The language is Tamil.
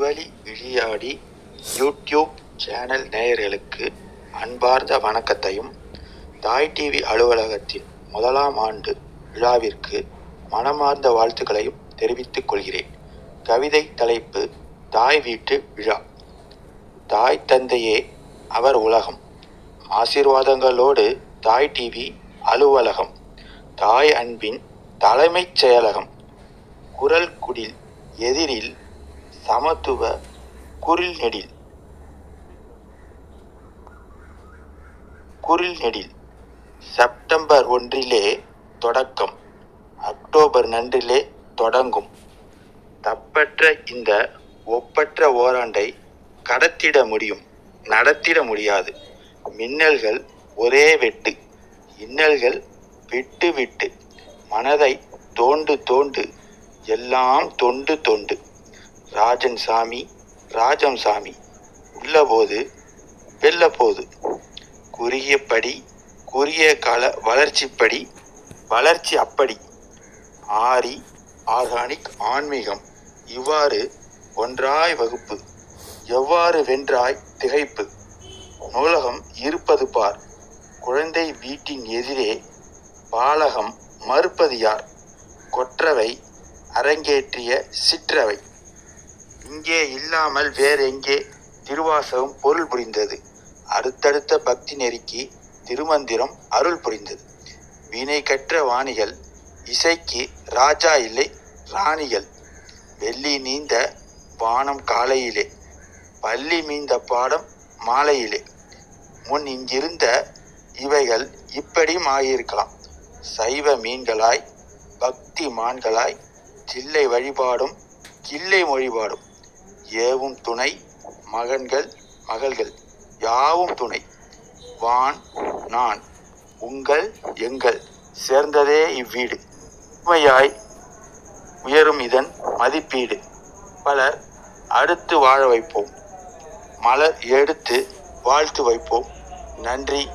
அணுவழி விளையாடி யூடியூப் சேனல் நேயர்களுக்கு அன்பார்ந்த வணக்கத்தையும் தாய் டிவி அலுவலகத்தின் முதலாம் ஆண்டு விழாவிற்கு மனமார்ந்த வாழ்த்துக்களையும் தெரிவித்துக் கொள்கிறேன். கவிதை தலைப்பு தாய் வீட்டு விழா. தாய் தந்தையே அவர் உலகம். ஆசீர்வாதங்களோடு தாய் டிவி அலுவலகம். தாய் அன்பின் தலைமைச் செயலகம். குரல் குடில் எதிரில் சமத்துவ குரில் நெடில் குரில் நெடில் செப்டம்பர் ஒன்றிலே தொடக்கம். அக்டோபர் நன்றிலே தொடங்கும். தப்பற்ற இந்த ஒப்பற்ற ஓராண்டை கடத்திட முடியும் நடத்திட முடியாது. மின்னல்கள் ஒரே வெட்டு. இன்னல்கள் விட்டு விட்டு மனதை தோண்டு தோண்டு எல்லாம் தொண்டு தொண்டு. ராஜன் சாமி ராஜம் சாமி. உள்ளபோது வெல்லபோது. குறுகியபடி குறுகிய கால வளர்ச்சிப்படி வளர்ச்சி அப்படி. ஆரி ஆர்கானிக் ஆன்மீகம். இவ்வாறு ஒன்றாய் வகுப்பு. எவ்வாறு வென்றாய் திகைப்பு. நூலகம் இருப்பது பார். குழந்தை வீட்டின் எதிரே பாலகம் மறுப்பது யார்? கொற்றவை அரங்கேற்றிய சிற்றவை. இங்கே இல்லாமல் வேறெங்கே திருவாசகம் பொருள் புரிந்தது. அடுத்தடுத்த பக்தி நெருக்கி திருமந்திரம் அருள் புரிந்தது. வீணை கற்ற வாணிகள் இசைக்கு ராஜா இல்லை ராணிகள். வெள்ளி நீந்த வானம் காலையிலே பள்ளி மீந்த பாடம் மாலையிலே. முன் இங்கிருந்த இவைகள் இப்படியும் ஆகியிருக்கலாம். சைவ மீன்களாய் பக்தி மான்களாய் சில்லை வழிபாடும் கில்லை மொழிபாடும். ஏவும் துணை மகன்கள் மகள்கள். யாவும் துணை. வான் நான். உங்கள் எங்கள். சேர்ந்ததே இவ்வீடு. உண்மையாய் உயரும் இதன் மதிப்பீடு. பலர் அடுத்து வாழ வைப்போம். மலர் எடுத்து வாழ்த்து வைப்போம். நன்றி.